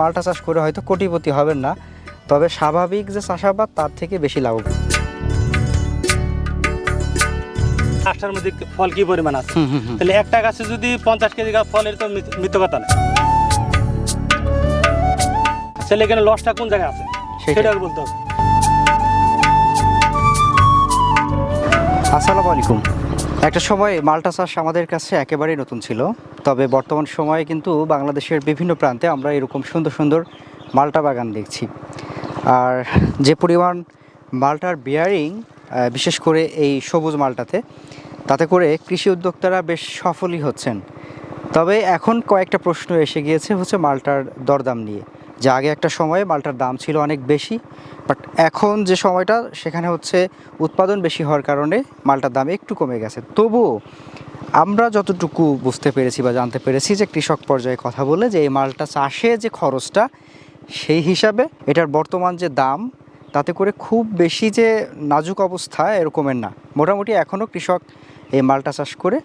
মালটা চাষ করে হয়তো কোটিপতি হবেন না তবে স্বাভাবিক যে চাষাবাদ তার থেকে বেশি লাভ গাছটার মধ্যে ফল কি পরিমাণ আছে। তাহলে একটা গাছে যদি পঞ্চাশ কেজি গাছ ফলের তো মিথ্যে কথা না তাহলে এখানে লসটা কোন জায়গায় আছে? সেটা বলতে হবে। আসসালামু আলাইকুম। একটা সময় মালটা চাষ আমাদের কাছে একেবারেই নতুন ছিল, তবে বর্তমান সময়ে কিন্তু বাংলাদেশের বিভিন্ন প্রান্তে আমরা এরকম সুন্দর সুন্দর মালটা বাগান দেখছি। আর যে পরিমাণ মালটার বিয়ারিং বিশেষ করে এই সবুজ মালটাতে, তাতে করে কৃষি উদ্যোক্তারা বেশ সফলই হচ্ছেন। তবে এখন কয়েকটা প্রশ্ন এসে গিয়েছে হচ্ছে মালটার দরদাম নিয়ে। যে আগে একটা সময়ে মালটার দাম ছিল অনেক বেশি বাট এখন যে সময়টা, সেখানে হচ্ছে উৎপাদন বেশি হওয়ার কারণে মালটার দাম একটু কমে গেছে। তবুও আমরা যতটুকু বুঝতে পেরেছি বা জানতে পেরেছি যে কৃষক পর্যায়ে কথা বলে যে এই মালটা চাষে যে খরচটা, সেই হিসাবে এটার বর্তমান যে দাম, তাতে করে খুব বেশি যে নাজুক অবস্থা এরকমের না। মোটামুটি এখনও কৃষক এই মালটা চাষ করে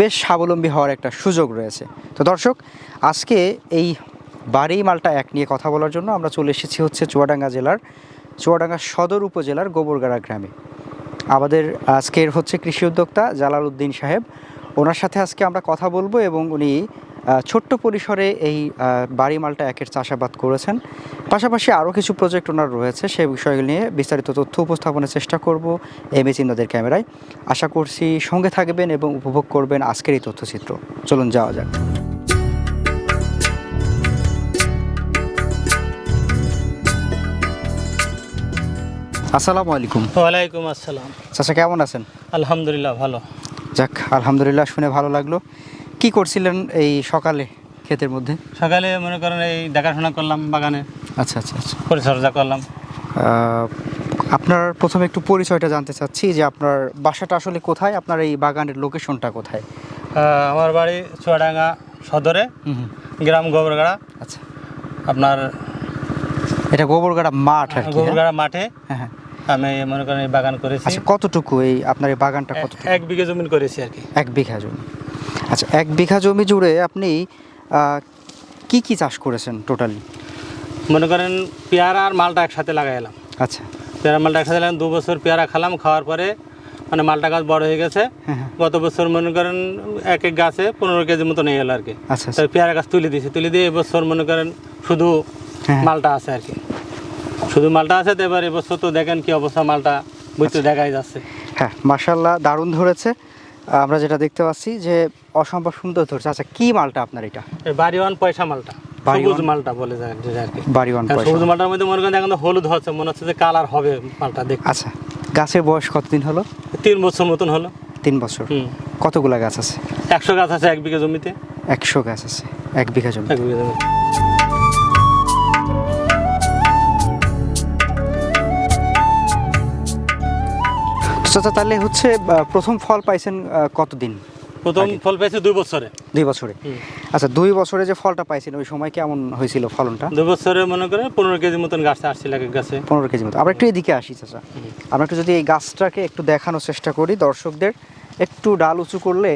বেশ স্বাবলম্বী হওয়ার একটা সুযোগ রয়েছে। তো দর্শক, আজকে এই বাড়ি মালটা এক নিয়ে কথা বলার জন্য আমরা চলে এসেছি হচ্ছে চুয়াডাঙ্গা জেলার, চুয়াডাঙ্গা সদর উপজেলার গোবরগাড়া গ্রামে। আমাদের আজকের হচ্ছে কৃষি উদ্যোক্তা জালাল উদ্দিন সাহেব। ওনার সাথে আজকে আমরা কথা বলব এবং উনি ছোট্ট পরিসরে এই বাড়ি মালটা একের চাষাবাদ করেছেন। পাশাপাশি আরও কিছু প্রজেক্ট ওনার রয়েছে সেই বিষয়গুলো নিয়ে বিস্তারিত তথ্য উপস্থাপনের চেষ্টা করব এম এ চিন্তাদের ক্যামেরায়। আশা করছি সঙ্গে থাকবেন এবং উপভোগ করবেন আজকের এই তথ্যচিত্র। চলুন যাওয়া যাক। আসসালামু আলাইকুম। ওয়ালাইকুম আসসালাম। চাচা কেমন আছেন? আলহামদুলিল্লাহ ভালো। যাক আলহামদুলিল্লাহ শুনে ভালো লাগল। কি করছিলেন এই সকালে ক্ষেতের মধ্যে? সকালে মনে করেন এই দেখাশোনা করলাম বাগানে। আচ্ছা আচ্ছা আচ্ছা। পরিচর্যা করলাম। আপনার প্রথমে একটু পরিচয়টা জানতে চাচ্ছি যে আপনার বাসাটা আসলে কোথায়? আপনার এই বাগানের লোকেশনটা কোথায়? আমার বাড়ি চুয়াডাঙ্গা সদরে গ্রাম গোবরগাড়া। আচ্ছা। আপনার এটা গোবরগাড়া মাঠ হ্যাঁ? গোবরগাড়া মাঠে। হ্যাঁ হ্যাঁ। আমি মনে করেন এই বাগান করেছি। আচ্ছা কতটুকু এই আপনার এই বাগানটা কত এক বিঘা জমি করেছি আর কি। এক বিঘা জমি। আচ্ছা এক বিঘা জমি জুড়ে আপনি কি কি চাষ করেছেন টোটালি? মনে করেন পেয়ারা আর মালটা একসাথে লাগাইলাম আচ্ছা। পেয়ারা মালটা একসাথে লাগালাম দু বছর পেয়ারা খেলাম খাওয়ার পরে মানে মালটা গাছ বড় হয়ে গেছে। হ্যাঁ হ্যাঁ। গত বছর মনে করেন এক এক গাছে পনেরো কেজি মতো নিয়ে এলো আর কি। আচ্ছা আচ্ছা। পেয়ারা গাছ তুলে দিয়েছি। তুলে দিয়ে এবছর মনে করেন শুধু হ্যাঁ। মালটা আছে আর কি। শুধু মালটা আছে তো এবার এবছর তো দেখেন কি অবস্থা মালটা বুঝতে আচ্ছা। দেখাই যাচ্ছে। হ্যাঁ মার্শাল্লাহ দারুণ ধরেছে। আমরা যেটা দেখতে পাচ্ছি যে অসম্ভব সুন্দর ধরেছে। আচ্ছা কি মালটা আপনার এটা? বাড়িওয়ান পয়সা মালটা বাড়িওয়ান? সবুজ মালটা বলে যায় আর কি। বাড়ি ওয়ান হ্যাঁ, সবুজ মালটার মধ্যে মনে করেন এখন হলুদ হচ্ছে মনে হচ্ছে যে কালার হবে মালটা দেখ আচ্ছা গাছের বয়স কতদিন হলো? তিন বছর মতন হলো। তিন বছর। কতগুলা গাছ আছে? একশো গাছ আছে এক বিঘা জমিতে। একশো গাছ আছে এক বিঘা জমি এক বিঘা জমি আচ্ছা তাহলে হচ্ছে প্রথম ফল পাইছেন কতদিন প্রথম ফল পেয়েছে দুই বছরে। দুই বছরে। আচ্ছা দুই বছরে যে ফলটা পাইছেন ওই সময় কেমন হয়েছিল ফলনটা? দুই বছরে মনে করেন পনেরো কেজি মতন গাছ আসছিল এক গাছে। পনেরো কেজি মতো আমরা একটু এদিকে আসি চাচা। আমরা একটু যদি এই গাছটাকে একটু দেখানোর চেষ্টা করি দর্শকদের একটু ডাল উঁচু করলে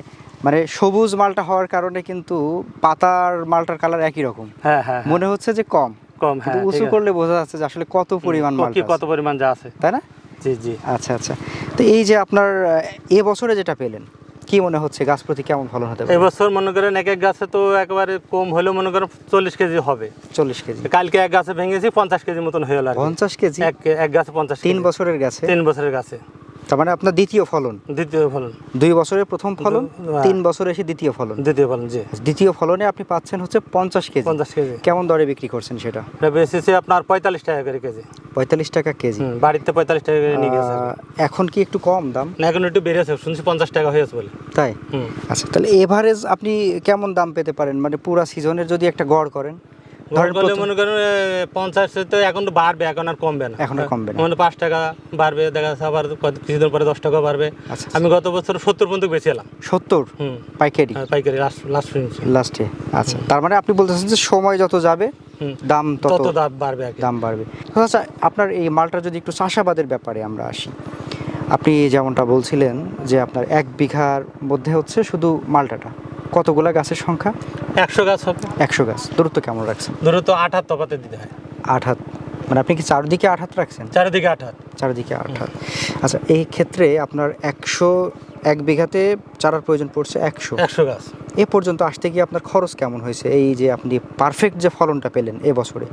মানে সবুজ মালটা হওয়ার কারণে কিন্তু পাতার মালটার কালার একই রকম। হ্যাঁ হ্যাঁ মনে হচ্ছে যে কম। কম হ্যাঁ উঁচু করলে বোঝা যাচ্ছে যে আসলে কত পরিমাণ কি কত পরিমাণ যা আছে। তাই না? জি জি। আচ্ছা আচ্ছা। তো এই যে আপনার এবছরে এ বছরে যেটা পেলেন কি মনে হচ্ছে গাছ প্রতি কেমন ফলন হতে পারে? এবছর মনে করেন এক এক গাছে তো একবারে কম হলেও মনে করেন চল্লিশ কেজি হবে। চল্লিশ কেজি। কালকে এক গাছে ভেঙেছি পঞ্চাশ কেজি মতন হয়ে গেল পঞ্চাশ কেজি? এক এক গাছে পঞ্চাশ তিন বছরের গাছে? তিন বছরের গাছে। তার মানে আপনার দ্বিতীয় ফলন? দ্বিতীয় ফলন। দুই বছরের প্রথম ফলন হ্যাঁ। তিন বছরে এসে দ্বিতীয় ফলন। দ্বিতীয় ফলন জি। দ্বিতীয় ফলনে আপনি পাচ্ছেন হচ্ছে পঞ্চাশ কেজি। পঞ্চাশ কেজি। কেমন দরে বিক্রি করছেন সেটা? বেচেছি আপনার পঁয়তাল্লিশ টাকা করে কেজি। পঁয়তাল্লিশ টাকা কেজি। বাড়িতে পঁয়তাল্লিশ টাকা করে নিয়ে গেছে। এখন কি একটু কম দাম? না এখন একটু বেড়েছে শুনছি পঞ্চাশ টাকা হয়েছে বলে। তাই? আচ্ছা তাহলে এভারেজ আপনি কেমন দাম পেতে পারেন? মানে পুরা সিজনের যদি একটা গড় করেন? মনে করেন পঞ্চাশ তো এখন তো বাড়বে এখন আর কমবে না। এখন আর কমবে না। মানে পাঁচ টাকা বাড়বে দেখা যাচ্ছে আবার কিছুদিন পরে দশ টাকা বাড়বে। আচ্ছা আমি গত বছর সত্তর পর্যন্ত বেঁচেলাম সত্তর? হুম। পাইকারি? পাইকারি লাস্ট লাস্ট লাস্টে আচ্ছা। তার মানে আপনি বলতেছেন যে সময় যত যাবে দাম তত তত দাম বাড়বে দাম বাড়বে। আচ্ছা আপনার এই মালটা যদি একটু চাষাবাদের ব্যাপারে আমরা আসি। আপনি যেমনটা বলছিলেন যে আপনার এক বিঘার মধ্যে হচ্ছে শুধু মালটাটা। কতগুলা গাছের সংখ্যা? একশো গাছ হবে। একশো গাছ। দূরত্ব কেমন রাখছেন? দূরত্ব আট হাত তফাতে দিতে হয়। আট হাত। মানে আপনি কি চারদিকে আট হাত রাখছেন? চারিদিকে আট হাত। চারদিকে আট হাত। আচ্ছা এই ক্ষেত্রে আপনার একশো এক বিঘাতে চারার প্রয়োজন পড়ছে একশো। একশো গাছ। এ পর্যন্ত আসতে গিয়ে আপনার খরচ কেমন হয়েছে? এই যে আপনি পারফেক্ট যে ফলনটা পেলেন এ বছরে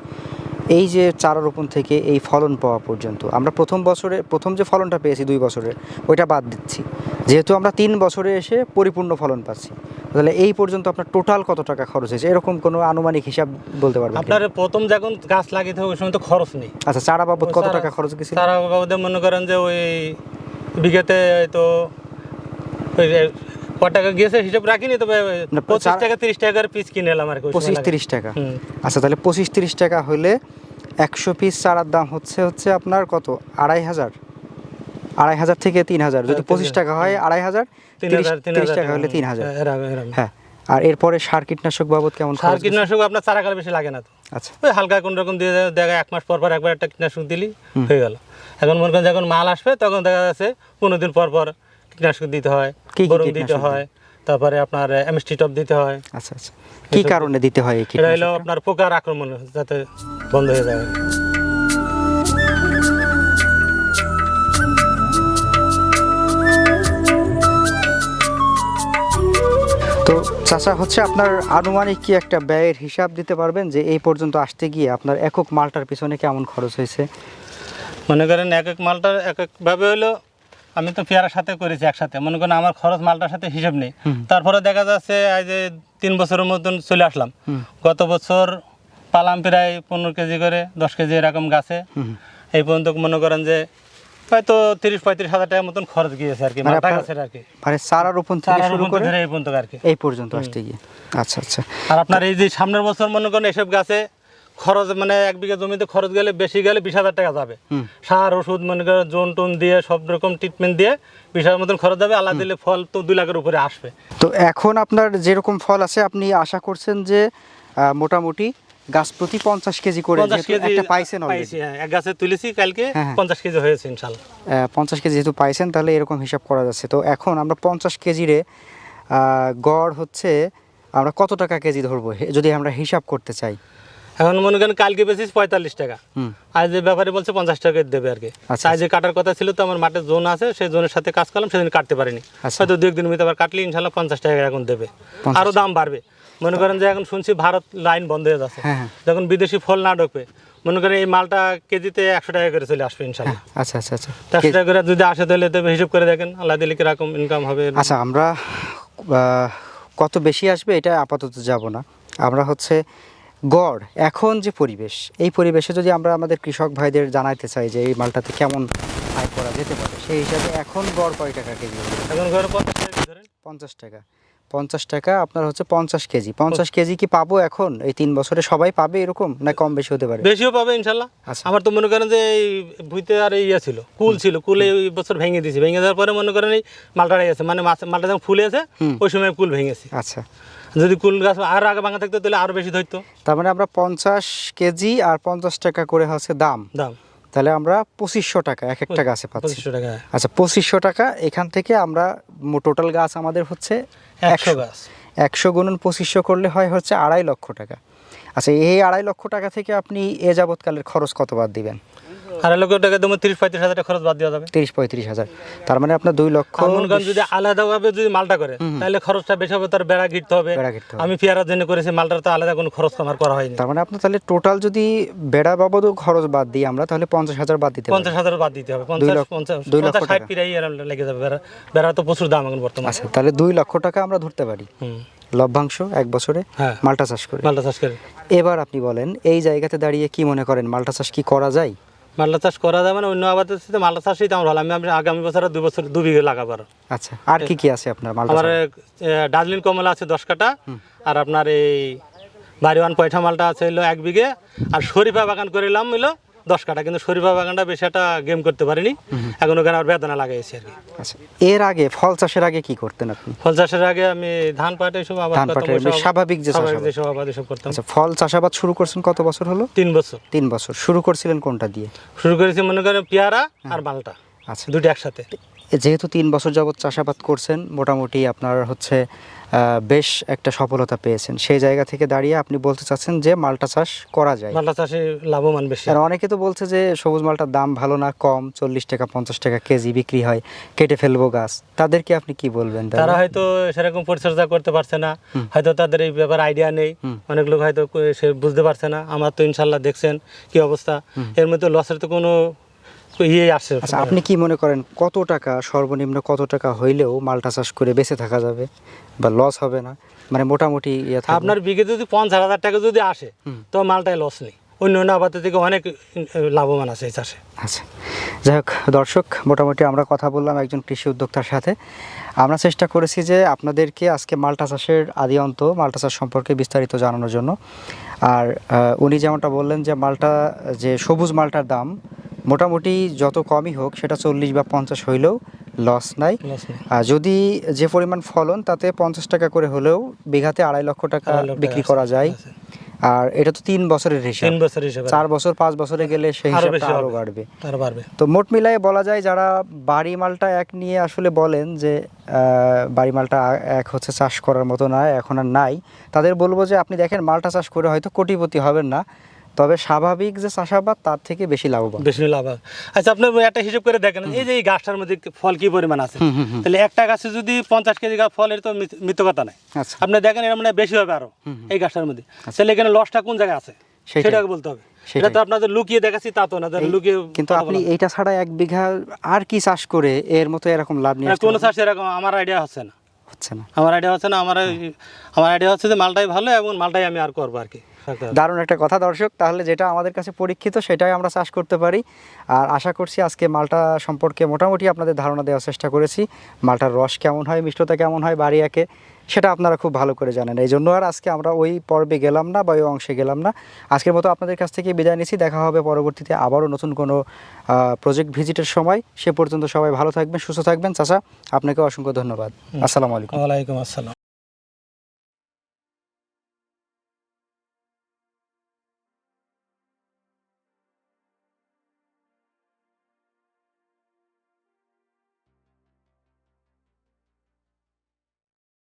এই যে চারা রোপণ থেকে এই ফলন পাওয়া পর্যন্ত আমরা প্রথম বছরে প্রথম যে ফলনটা পেয়েছি দুই বছরের ওইটা বাদ দিচ্ছি। যেহেতু আমরা তিন বছরে এসে পরিপূর্ণ ফলন পাচ্ছি। তাহলে এই পর্যন্ত আপনার টোটাল কত টাকা খরচ হয়েছে? এরকম কোনো আনুমানিক হিসাব বলতে পারবেন? আপনার প্রথম যখন গাছ লাগিয়ে ওই সময় তো খরচ নেই। আচ্ছা চারা বাবদ কত টাকা খরচ গেছিল? চারা বাবদে মনে করেন যে ওই বিঘাতে তো ওই ক টাকা গিয়েছে হিসাব রাখিনি তবে পঁচিশ টাকা তিরিশ টাকার পিস কিনে এলাম আর কি পঁচিশ তিরিশ টাকা? আচ্ছা তাহলে পঁচিশ তিরিশ টাকা হলে একশো পিস চারার দাম হচ্ছে হচ্ছে আপনার কত? আড়াই হাজার? আড়াই হাজার থেকে তিন হাজার। যদি হ্যাঁ, পঁচিশ টাকা হয় আড়াই হাজার তিরিশ টাকা হলে তিন হাজার হ্যাঁ, এরকম। হ্যাঁ আর এরপরে সার কীটনাশক বাবদ কেমন সার কীটনাশক আপনার চারা কাল বেশি লাগে না তো। আচ্ছা। ওই হালকা কোন রকম দিয়ে দেখা এক মাস পর পর একবার একটা কীটনাশক দিলি হয়ে গেল। এখন মনে করেন যখন মাল আসবে তখন দেখা যাচ্ছে পনেরো দিন পর পর কীটনাশক দিতে হয় কি কি দিতে হয়। তারপরে আপনার এমএসটি টপ দিতে হয়। আচ্ছা আচ্ছা। কি কারণে দিতে হয় এটা হলো আপনার পোকার আক্রমণ যাতে বন্ধ হয়ে যায়। তো চাচা হচ্ছে আপনার আনুমানিক কি একটা ব্যয়ের হিসাব দিতে পারবেন যে এই পর্যন্ত আসতে গিয়ে আপনার একক মালটার পিছনে কেমন খরচ হয়েছে? মনে করেন এক এক মালটার এক একভাবে হলো আমি তো পেয়ারার সাথে করেছি একসাথে। মনে করেন আমার খরচ মালটার সাথে হিসাব নেই। তারপরে দেখা যাচ্ছে এই যে তিন বছরের মতন চলে আসলাম। গত বছর পালাম প্রায় পনেরো কেজি করে দশ কেজি এরকম গাছে। এই পর্যন্ত মনে করেন যে হয়তো তিরিশ পঁয়ত্রিশ হাজার টাকার মতন খরচ গিয়েছে আর কি মানে গাছের আর কি। মানে চারা রোপণ থেকে শুরু করে এই পর্যন্ত আর কি। এই পর্যন্ত আসতে গিয়ে। আচ্ছা আচ্ছা। আর আপনার এই যে সামনের বছর মনে করেন এসব গাছে খরচ মানে এক বিঘা জমিতে খরচ গেলে বেশি গেলে বিশ হাজার টাকা যাবে। সার ওষুধ মনে করেন জোন টোন দিয়ে সব রকম ট্রিটমেন্ট দিয়ে বিশ হাজার মতন খরচ যাবে আল্লাহ দিলে ফল তো দুই লাখের উপরে আসবে। তো এখন আপনার যেরকম ফল আছে আপনি আশা করছেন যে মোটামুটি গাছ প্রতি পঞ্চাশ কেজি করে একটা পাইছেন হ্যাঁ। এক গাছে তুলেছি কালকে হ্যাঁ, হ্যাঁ। পঞ্চাশ কেজি হয়েছে ইনশাল্লাহ। পঞ্চাশ কেজি যেহেতু পাইছেন তাহলে এরকম হিসাব করা যাচ্ছে। তো এখন আমরা পঞ্চাশ কেজিরে গড় হচ্ছে আমরা কত টাকা কেজি ধরবো? যদি আমরা হিসাব করতে চাই। এখন মনে করেন কালকে বেশিস পঁয়তাল্লিশ টাকা। আজ যে ব্যাপারে বলছে পঞ্চাশ টাকা দেবে আর কি। আচ্ছা, আজ যে কাটার কথা ছিল তো আমার মাঠে জোন আছে সেই জোনের সাথে কাজ করলাম সেদিন কাটতে পারিনি। আচ্ছা। হয়তো দু একদিন মধ্যে আবার কাটলে ইনশাল্লাহ পঞ্চাশ টাকা এখন দেবে। 50 আরও দাম বাড়বে। মনে করেন যে এখন শুনছি ভারত লাইন বন্ধ হয়ে যাচ্ছে। হ্যাঁ, হ্যাঁ। যখন বিদেশি ফল না ঢোকবে মনে করেন এই মালটা কেজিতে একশো টাকা করে চলে আসবে ইনশাল্লাহ। আচ্ছা আচ্ছা আচ্ছা। একশো টাকা করে যদি আসে তাহলে তবে হিসাব করে দেখেন আল্লাহ দিলে কীরকম ইনকাম হবে। আচ্ছা আমরা কত বেশি আসবে এটা আপাতত যাব না। আমরা হচ্ছে গড় এখন যে পরিবেশ এই পরিবেশে যদি আমরা আমাদের কৃষক ভাইদের জানাইতে চাই যে এই মালটাতে কেমন আয় করা যেতে পারে সেই হিসাবে এখন গড় কয় টাকা কেজি এখন গড় পঞ্চাশ টাকা। পঞ্চাশ টাকা। পঞ্চাশ টাকা আপনার হচ্ছে পঞ্চাশ কেজি। পঞ্চাশ কেজি কি পাবো এখন? এই তিন বছরে সবাই পাবে এরকম? না কম বেশি হতে পারে? বেশিও পাবে ইনশাল্লাহ। আচ্ছা। আমার তো মনে করেন যে এই ভুইতে আর ইয়ে ছিল কুল ছিল কুলে এই বছর ভেঙে দিয়েছি। ভেঙে দেওয়ার পরে মনে করেন এই মালটা গেছে। মানে মালটা যখন ফুলে আছে ওই সময় কুল ভেঙেছি। আচ্ছা। যদি কুল গাছ আর আগে ভাঙা থাকতো তাহলে আরও বেশি ধরতো। তার মানে আমরা পঞ্চাশ কেজি আর পঞ্চাশ টাকা করে হচ্ছে দাম। দাম। তাহলে আমরা পঁচিশশো টাকা এক একটা গাছে পাচ্ছি। টাকা। আচ্ছা পঁচিশশো টাকা এখান থেকে আমরা টোটাল গাছ আমাদের হচ্ছে একশো গাছ। একশো গুণন পঁচিশশো করলে হয় হচ্ছে আড়াই লক্ষ টাকা। আচ্ছা এই আড়াই লক্ষ টাকা থেকে আপনি এ যাবৎকালের খরচ কতবার দিবেন? আড়াই লক্ষ টাকা তিরিশ পঁয়ত্রিশ হাজার খরচ বাদ দেওয়া যাবে। তিরিশ পঁয়ত্রিশ হাজার। তার মানে আপনার দুই লক্ষ যদি আলাদাভাবে যদি মালটা করে তাহলে খরচটা বেশি হবে তার বেড়া গিরতে হবে। আমি পেয়ারার জন্য করেছি মালটার তো আলাদা কোনো খরচ আমার করা হয়নি। তার মানে আপনার তাহলে টোটাল যদি বেড়া বাবদও খরচ বাদ দিই আমরা তাহলে পঞ্চাশ হাজার বাদ দিতে পঞ্চাশ হাজার বাদ দিতে হবে। পঞ্চাশ পঞ্চাশ দুই লক্ষ টাকা। লেগে যাবে বেড়া বেড়া তো প্রচুর দাম এখন বর্তমানে। আচ্ছা তাহলে দুই লক্ষ টাকা আমরা ধরতে পারি। লভ্যাংশ এক বছরে হ্যাঁ। মালটা চাষ করে। মালটা চাষ করে। এবার আপনি বলেন এই জায়গাতে দাঁড়িয়ে কি মনে করেন মালটা চাষ কি করা যায়? মালটা চাষ করা যায় মানে অন্য আবাদের সাথে মালটা চাষই তো আমার ভালো। আমি আমি আগামী বছর দু দুই বছর দু বিঘে লাগাবো আর। আচ্ছা আর কি কি আছে আপনার মালটা আমার ডার্জিলিং কমলা আছে দশ কাটা আর আপনার এই বাড়িওয়ান পয়ঠা মালটা আছে হলো এক বিঘে আর শরীফা বাগান করিলাম হলো দশ কাটা কিন্তু শরীফা বাগানটা বেশি একটা গেম করতে পারিনি। এখন ওখানে আর বেদনা লাগাইছি আর কি। আচ্ছা এর আগে ফল চাষের আগে কি করতেন আপনি? ফল চাষের আগে আমি ধান পাট এসব আবার ধান পাটের এমনি স্বাভাবিক যে চাষাবাদ। আবাদ এসব করতাম। আচ্ছা ফল চাষাবাদ শুরু করছেন কত বছর হলো? তিন বছর। তিন বছর। শুরু করছিলেন কোনটা দিয়ে? শুরু করেছি মনে করেন পেয়ারা আর মালটা আচ্ছা। দুটো একসাথে। যেহেতু তিন বছর যাবৎ চাষাবাদ করছেন মোটামুটি আপনার হচ্ছে বেশ একটা সফলতা পেয়েছেন। সেই জায়গা থেকে দাঁড়িয়ে আপনি বলতে চাচ্ছেন যে মালটা চাষ করা যায়। মালটা চাষে লাভবান বেশি। আর অনেকে তো বলছে যে সবুজ মালটার দাম ভালো না কম চল্লিশ টাকা পঞ্চাশ টাকা কেজি বিক্রি হয় কেটে ফেলব গাছ। তাদেরকে আপনি কি বলবেন তারা হয়তো সেরকম পরিচর্যা করতে পারছে না। হয়তো তাদের এই ব্যাপার আইডিয়া নেই। অনেক লোক হয়তো সে বুঝতে পারছে না। আমার তো ইনশাল্লাহ দেখছেন কি অবস্থা। এর মধ্যে লসের তো কোনো ইয়ে আসে আচ্ছা আপনি কি মনে করেন কত টাকা সর্বনিম্ন কত টাকা হইলেও মালটা চাষ করে বেঁচে থাকা যাবে বা লস হবে না? মানে মোটামুটি ইয়ে? আপনার বিঘে যদি পঞ্চাশ হাজার টাকা যদি আসে তো মালটায় লস নেই। অন্য অন্য আবাদ থেকে অনেক লাভবান আছে এই চাষে। আচ্ছা যাই হোক দর্শক মোটামুটি আমরা কথা বললাম একজন কৃষি উদ্যোক্তার সাথে। আমরা চেষ্টা করেছি যে আপনাদেরকে আজকে মালটা চাষের আদি অন্ত মালটা চাষ সম্পর্কে বিস্তারিত জানানোর জন্য। আর উনি যেমনটা বললেন যে মালটা যে সবুজ মালটার দাম মোটামুটি যত কমই হোক সেটা চল্লিশ বা পঞ্চাশ হইলেও লস নাই। আর যদি যে পরিমাণ ফলন তাতে পঞ্চাশ টাকা করে হলেও বিঘাতে আড়াই লক্ষ টাকা বিক্রি করা যায়। আর এটা তো তিন বছরের হিসাব। তিন বছর হিসেবে। চার বছর পাঁচ বছরে গেলে সেই আরও হিসাবটা আরও বাড়বে। তো মোট মিলাই বলা যায় যারা বাড়ি মালটা এক নিয়ে আসলে বলেন যে আহ, বাড়ি মালটা এক হচ্ছে চাষ করার মতো নয় এখন আর নাই তাদের বলব যে আপনি দেখেন মালটা চাষ করে হয়তো কোটিপতি হবেন না। তবে স্বাভাবিক যে চাষাবাদ তার থেকে বেশি লাভবান। বেশি লাভ হবে। আচ্ছা আপনি একটা হিসাব করে দেখেন এই যে এই গাছটার মধ্যে ফল কি পরিমাণ আছে? তাহলে একটা গাছে যদি পঞ্চাশ কেজি গাছ ফল এর তো মিথ্যে কথা নাই আচ্ছা। আপনি দেখেন এর মানে বেশি হবে আরও এই গাছটার মধ্যে। তাহলে এখানে লসটা কোন জায়গায় আছে। সেটাকে বলতে হবে। এটা তো আপনাদের লুকিয়ে দেখাচ্ছি তা তো না লুকিয়ে কিন্তু আপনি। এইটা ছাড়া এক বিঘা আর কি চাষ করে এর মতো এরকম লাভ নিয়ে না, কোনো চাষ এরকম আমার আইডিয়া হচ্ছে না। হচ্ছে না। আমার আইডিয়া হচ্ছে না আমার আমার আইডিয়া হচ্ছে যে মালটাই ভালো এবং মালটাই আমি আর করব আর কি। দারুণ একটা কথা দর্শক তাহলে যেটা আমাদের কাছে পরীক্ষিত সেটাই আমরা চাষ করতে পারি। আর আশা করছি আজকে মালটা সম্পর্কে মোটামুটি আপনাদের ধারণা দেওয়ার চেষ্টা করেছি। মালটার রস কেমন হয় মিষ্টতা কেমন হয় বাড়ি একে সেটা আপনারা খুব ভালো করে জানেন। এই জন্য আর আজকে আমরা ওই পর্বে গেলাম না বা ওই অংশে গেলাম না। আজকের মতো আপনাদের কাছ থেকে বিদায় নিচ্ছি। দেখা হবে পরবর্তীতে আবারও নতুন কোনো প্রজেক্ট ভিজিটের সময়। সে পর্যন্ত সবাই ভালো থাকবেন সুস্থ থাকবেন। চাচা আপনাকে অসংখ্য ধন্যবাদ। আসসালামু আলাইকুম। ওয়ালাইকুম আসসালাম।